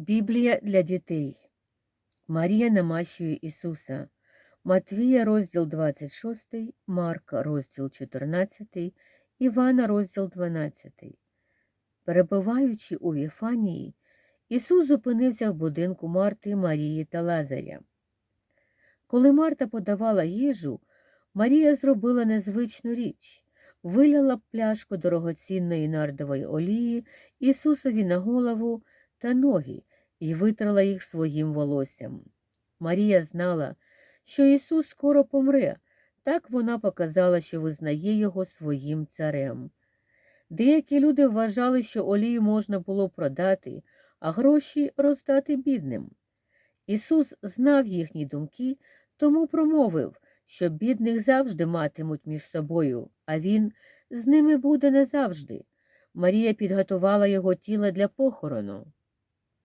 Біблія для дітей. Марія намащує Ісуса. Матвія, розділ 26, Марка, розділ 14, Івана, розділ 12. Перебуваючи у Віфанії, Ісус зупинився в будинку Марти, Марії та Лазаря. Коли Марта подавала їжу, Марія зробила незвичну річ виляла пляшку дорогоцінної нардової олії Ісусові на голову та ноги і витрала їх своїм волоссям. Марія знала, що Ісус скоро помре, так вона показала, що визнає його своїм царем. Деякі люди вважали, що олію можна було продати, а гроші роздати бідним. Ісус знав їхні думки, тому промовив, що бідних завжди матимуть між собою, а Він з ними буде не завжди. Марія підготувала його тіло для похорону.